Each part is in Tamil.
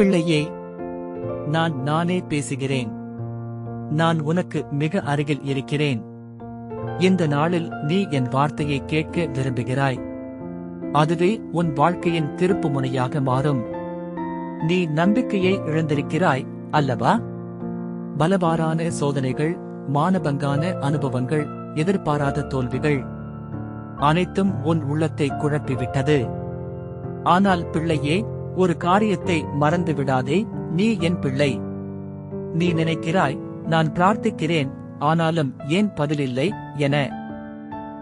பிள்ளையே நான் நானே பேசுகிறேன். நான் உனக்கு மிக அருகில் இருக்கிறேன். இந்த நாளில் நீ என் வார்த்தையை கேட்க விரும்புகிறாய். அதுவே உன் வாழ்க்கையின் திருப்பு முனையாக மாறும். நீ நம்பிக்கையை இழந்திருக்கிறாய் அல்லவா? பலவாறான சோதனைகள் மானபங்கான அனுபவங்கள் எதிர்பாராத தோல்விகள் அனைத்தும் உன் உள்ளத்தை குழப்பிவிட்டது. ஆனால் பிள்ளையே ஒரு காரியத்தை மறந்து விடாதே நீ என் பிள்ளை. நீ நினைக்கிறாய் நான் பிரார்த்திக்கிறேன் ஆனாலும் ஏன் பதிலில்லை என.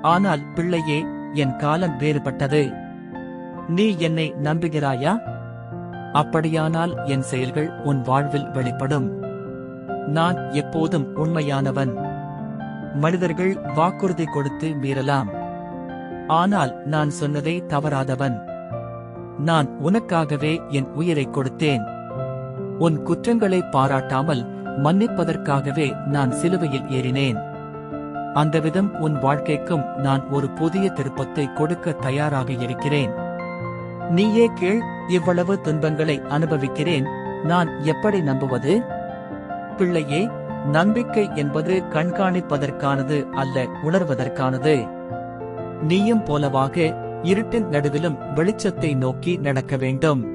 ஆனால் பிள்ளையே என் காலம் வேறுபட்டது. நீ என்னை நம்புகிறாயா? அப்படியானால் என் செயல்கள் உன் வாழ்வில் வெளிப்படும். நான் எப்போதும் உண்மையானவன். மனிதர்கள் வாக்குறுதி கொடுத்து மீறலாம். ஆனால் நான் சொன்னதை தவறாதவன். நான் உனக்காகவே என் உயிரை கொடுத்தேன். உன் குற்றங்களை பாராட்டாமல் மன்னிப்பதற்காகவே நான் சிலுவையில் ஏறினேன். அந்த விதம் உன் வாழ்க்கைக்கும் நான் ஒரு புதிய திருப்பத்தை கொடுக்க தயாராக இருக்கிறேன். நீயே கீழ் இவ்வளவு துன்பங்களை அனுபவிக்கிறேன் நான் எப்படி நம்புவது? பிள்ளையே நம்பிக்கை என்பது கண்காணிப்பதற்கானது அல்ல உணர்வதற்கானது. நீயும் போலவாக இருட்டின் நடுவிலும் வெளிச்சத்தை நோக்கி நடக்க வேண்டும்.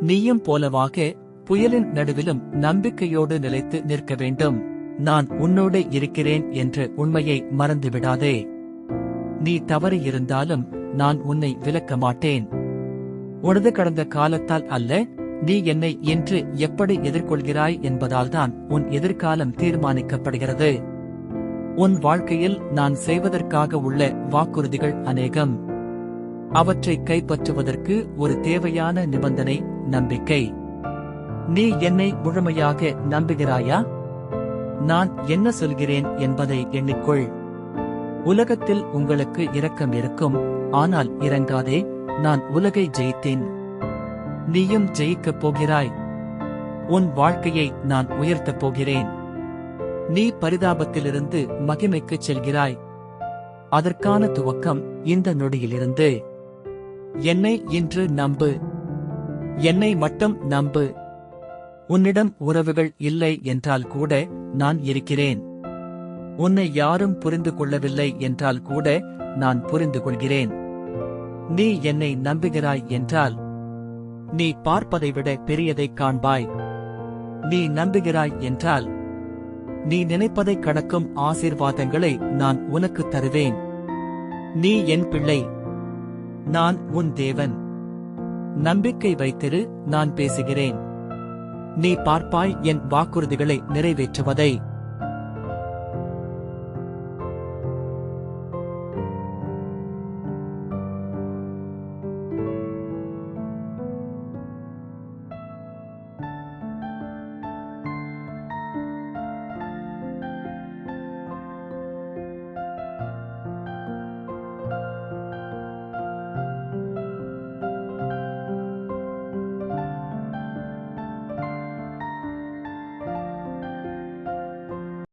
நீயும் போலவாக புயலின் நடுவிலும் நம்பிக்கையோடு நிலைத்து நிற்க வேண்டும். நான் உன்னோடு இருக்கிறேன் என்ற உண்மையை மறந்துவிடாதே. நீ தவறு இருந்தாலும் நான் உன்னை விலக்க மாட்டேன். உனது கடந்த காலத்தால் அல்ல நீ என்னை இன்று எப்படி எதிர்கொள்கிறாய் என்பதால்தான் உன் எதிர்காலம் தீர்மானிக்கப்படுகிறது. உன் வாழ்க்கையில் நான் செய்வதற்காக உள்ள வாக்குறுதிகள் அநேகம். அவற்றை கைப்பற்றுவதற்கு ஒரு தேவையான நிபந்தனை நம்பிக்கை. நீ என்னை முழுமையாக நம்புகிறாயா? நான் என்ன சொல்கிறேன் என்பதை எண்ணிக்கொள். உலகத்தில் உங்களுக்கு இரக்கம் இருக்கும் ஆனால் இறங்காதே நான் உலகை ஜெயித்தேன். நீயும் ஜெயிக்கப் போகிறாய். உன் வாழ்க்கையை நான் உயர்த்தப் போகிறேன். நீ பரிதாபத்திலிருந்து மகிமைக்குச் செல்கிறாய். அதற்கான துவக்கம் இந்த நொடியிலிருந்து. என்னை இன்று நம்பு. என்னை மட்டும் நம்பு. உன்னிடம் உறவுகள் இல்லை என்றால் கூட நான் இருக்கிறேன். உன்னை யாரும் புரிந்து கொள்ளவில்லை என்றால் கூட நான் புரிந்து கொள்கிறேன். நீ என்னை நம்புகிறாய் என்றால் நீ பார்ப்பதை விட பெரியதைக் காண்பாய். நீ நம்புகிறாய் என்றால் நீ நினைப்பதை கடக்கும் ஆசீர்வாதங்களை நான் உனக்கு தருவேன். நீ என் பிள்ளை. நான் உன் தேவன். நம்பிக்கை வைத்திரு நான் பேசுகிறேன். நீ பார்ப்பாய் என் வாக்குறுதிகளை நிறைவேற்றுவதை.